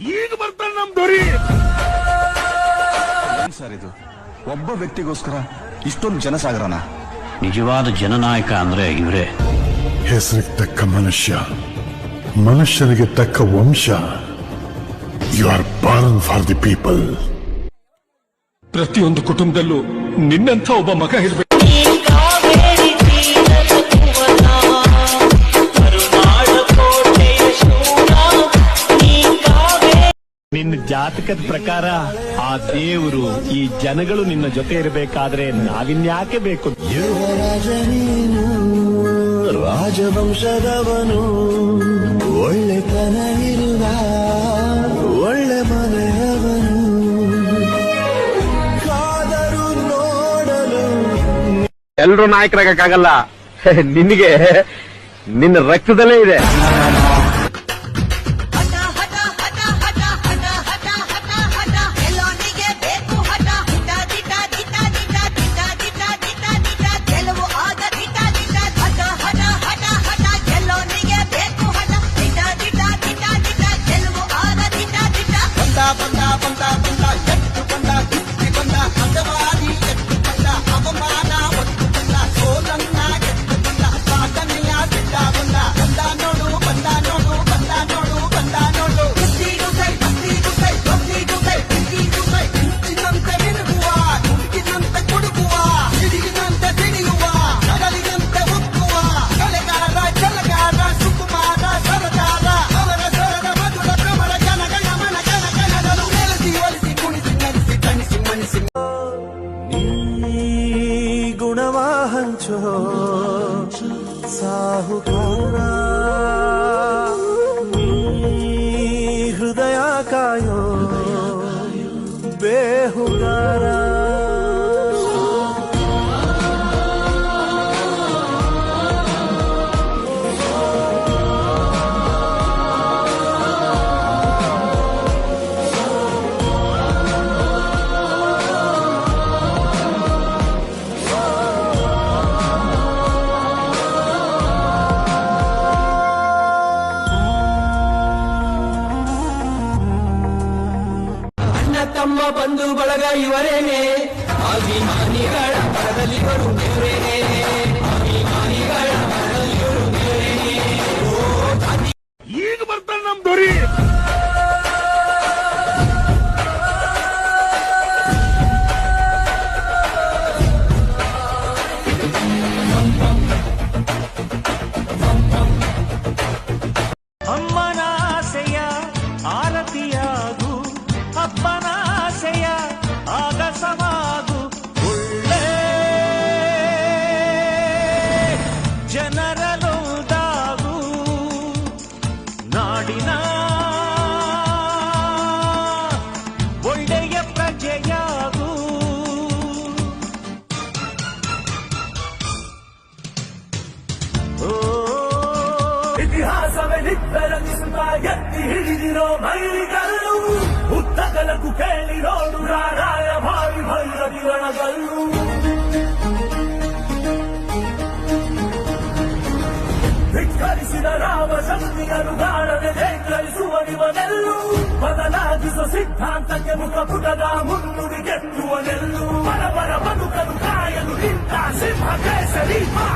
ಈಗ ಬರ್ತಾನೆ ನಮ್ ದೊರಿ. ಸರ್ ಇದು? ಒಬ್ಬ ವ್ಯಕ್ತಿಗೋಸ್ಕರ ಇಷ್ಟೊಂದು ಜನಸಾಗರನ? ನಿಜವಾದ ಜನನಾಯಕ ಅಂದ್ರೆ ಇವರೇ. ಹೆಸರಿಗೆ ತಕ್ಕ ಮನುಷ್ಯ. ಮನುಷ್ಯನಿಗೆ ತಕ್ಕ ವಂಶ. You are born for the people ಪ್ರತಿಯೊಂದು ಕುಟುಂಬದಲ್ಲೂ ನಿನ್ನಂಥ ಒಬ್ಬ ಮಗ ಇರ್ಬೇಕು. ಜಾತಕದ ಪ್ರಕಾರ ಆ ದೇವರು ಈ ಜನಗಳು ನಿನ್ನ ಜೊತೆ ಇರಬೇಕಾದ್ರೆ ನಾವಿನ್ಯಾಕೆ ಬೇಕು? ರಾಜವಂಶದವನು ಒಳ್ಳೆತನ ಇರುವ ಒಳ್ಳೆ ಮನೆಯವನು. ಕಾದರು ನೋಡಲು ಎಲ್ರು ನಾಯಕರಾಗಕ್ಕಾಗಲ್ಲ. ನಿನಗೆ ನಿನ್ನ ರಕ್ತದಲ್ಲೇ ಇದೆ. ಸಾಹುಕಾರ ನೀ ಹೃದಯ ಕಾಯೋ ಬೇಹುಗಾರ ಬಂಧು ಬಳಗ ಇವರೇನೆ. ಅಭಿಮಾನಿಗಳ ಪರದಲ್ಲಿ ಬರು ಇತಿಹಾಸವೇ ನಿಬ್ಬೆರಗಿಸುತ್ತ ಎತ್ತಿ ಹಿಡಿದಿರೋ ಮೈಲಿಗಲ್ಲು ಉದ್ದಗಲಕ್ಕೂ ಕೇಳಿರೋಡು ರಾರಾಯ ಭಾವಿ ಭೈರವಿರಣಗಲ್ಲು ಧಿಕ್ಕರಿಸಿದ ರಾಮ ಶಕ್ತಿಗಳು ಗಾಢನೆ ಜೈಕರಿಸುವ ನಿವನೆಲ್ಲು ಬದಲಾಗಿಸುವ ಸಿದ್ಧಾಂತಕ್ಕೆ ಮುಖ ಪುಟದ ಮುನ್ನುಡಿ ಗೆಟ್ಟುವ ನೆಲ್ಲು ಪರಪರ ಬದುಕಲು ಕಾಯಲು ನಿಂತ ಸಿಂಹ ಕೇಸರಿ ಬಾ